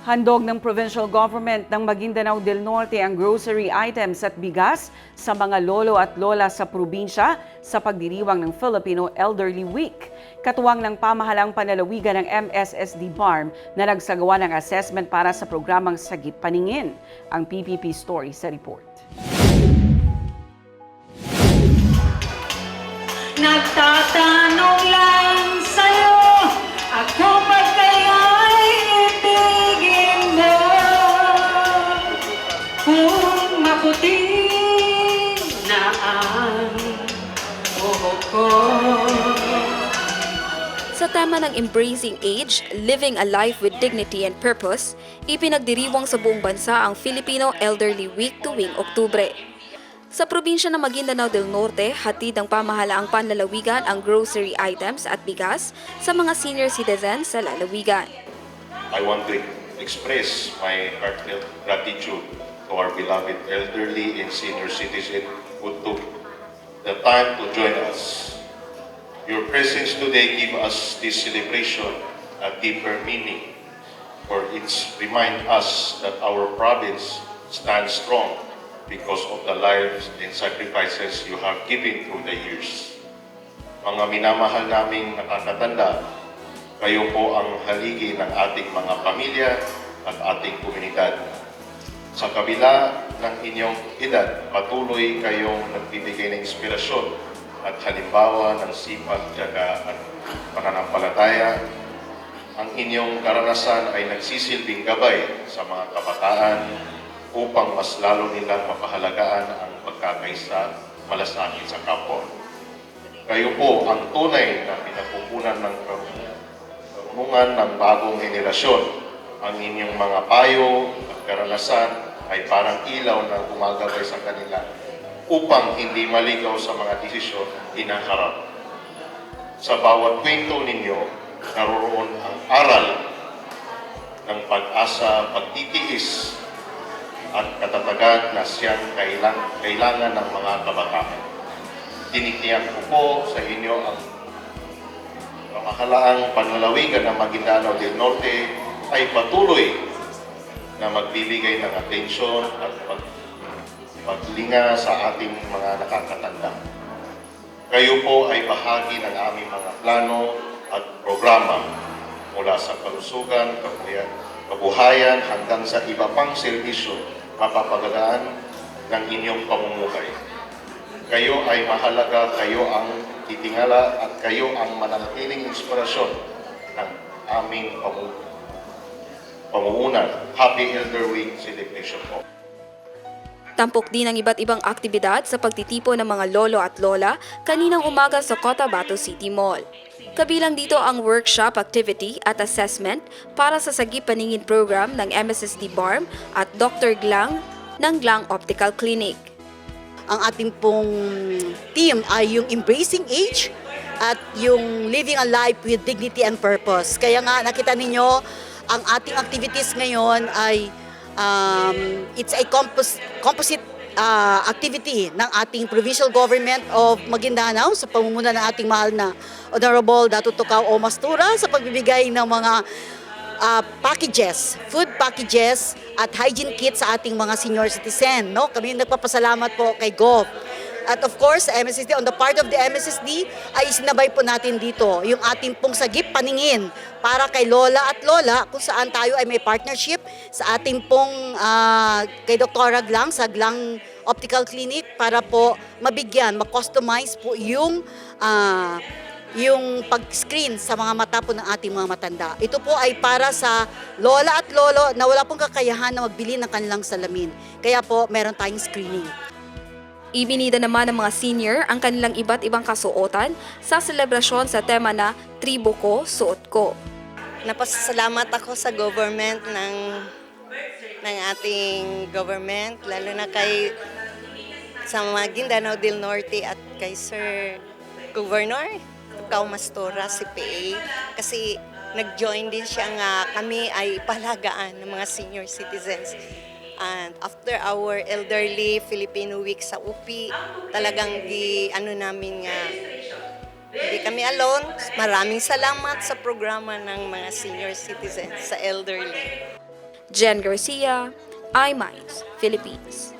Handog ng provincial government ng Maguindanao del Norte ang grocery items at bigas sa mga lolo at lola sa probinsya sa pagdiriwang ng Filipino Elderly Week. Katuwang ng pamahalang panlalawigan ng MSSD BARM na nagsagawa ng assessment para sa programang Sagip Paningin. Ang PPP story sa report. Nagtatanong ang buhok ko Sa tema ng Embracing Age, Living a Life with Dignity and Purpose, ipinagdiriwang sa buong bansa ang Filipino Elderly Week tuwing Oktubre. Sa probinsya ng Maguindanao del Norte, hatid ng pamahalaang panlalawigan ang grocery items at bigas sa mga senior citizens sa lalawigan. I want to express my heartfelt gratitude to our beloved elderly and senior citizens who took the time to join us. Your presence today give us this celebration a deeper meaning, for it remind us that our province stands strong because of the lives and sacrifices you have given through the years. Mga minamahal naming nakakatanda, kayo po ang haligi ng ating mga pamilya at ating komunidad. Sa kabila ng inyong edad, patuloy kayong nagbibigay ng inspirasyon at halimbawa ng sipag, tiyaga at pananampalataya. Ang inyong karanasan ay nagsisilbing gabay sa mga kabataan upang mas lalo nilang mapahalagaan ang pagkakaisa malasakit sa kapwa. Kayo po ang tunay na pinapupunan ng karunungan ng bagong henerasyon. Ang inyong mga payo at karanasan ay parang ilaw na gumagabay sa kanila upang hindi maligaw sa mga desisyon hinaharap. Sa bawat kwento ninyo, naroroon ang aral ng pag-asa, pagtitiis, at katatagan na siyang kailang, kailangan ng mga kabataan. Tinitiyak ko po sa inyo ang pamahalaang panlalawigan ng Maguindanao del Norte ay patuloy na magbibigay ng atensyon at pag, paglinga sa ating mga nakakatanda. Kayo po ay bahagi ng aming mga plano at programa mula sa kalusugan, kabuhayan, kabuhayan hanggang sa iba pang serbisyo mapapagadaan ng inyong pamumuhay. Kayo ay mahalaga, kayo ang titingala at kayo ang mananatiling inspirasyon ng aming pamu pamumunan. Happy Elder Week celebration po. Tampok din ang iba't ibang aktibidad sa pagtitipon ng mga lolo at lola kaninang umaga sa Cotabato City Mall. Kabilang dito ang workshop activity at assessment para sa Sagip Paningin program ng MSSD BARM at Dr. Glang ng Glang Optical Clinic. ang ating pong team ay yung Embracing Age at yung Living a Life with Dignity and Purpose. Kaya nga nakita ninyo, ang ating activities ngayon ay um, it's a compos- composite uh, activity ng ating provincial government of Maguindanao sa pamumuno ng ating mahal na Honorable Dato Tukaw O Mastura sa pagbibigay ng mga uh, packages, food packages at hygiene kits sa ating mga senior citizen. No? Kami nagpapasalamat po kay Gov. At of course, sa MSSD, on the part of the MSSD, ay sinabay po natin dito yung ating pong sagip paningin para kay Lola at Lola kung saan tayo ay may partnership sa ating pong ah, kay Dr. Glang sa Glang Optical Clinic para po mabigyan, ma-customize po yung ah, yung pag-screen sa mga mata po ng ating mga matanda. Ito po ay para sa lola at lolo na wala pong kakayahan na magbili ng kanilang salamin. Kaya po, meron tayong screening. Ibinida naman ng mga senior ang kanilang iba't ibang kasuotan sa selebrasyon sa tema na Tribo Ko, Suot Ko. Napasalamat ako sa government ng ng ating government, lalo na kay sa Maguindanao del Norte at kay Sir Governor Tukaw Mastora, CPA, kasi nag-join din siya nga kami ay palagaan ng mga senior citizens. And after our elderly Filipino week sa UPI, talagang di ano namin nga hindi kami alone. Maraming salamat sa programa ng mga senior citizens sa elderly. Jen Garcia, iMinds, Philippines.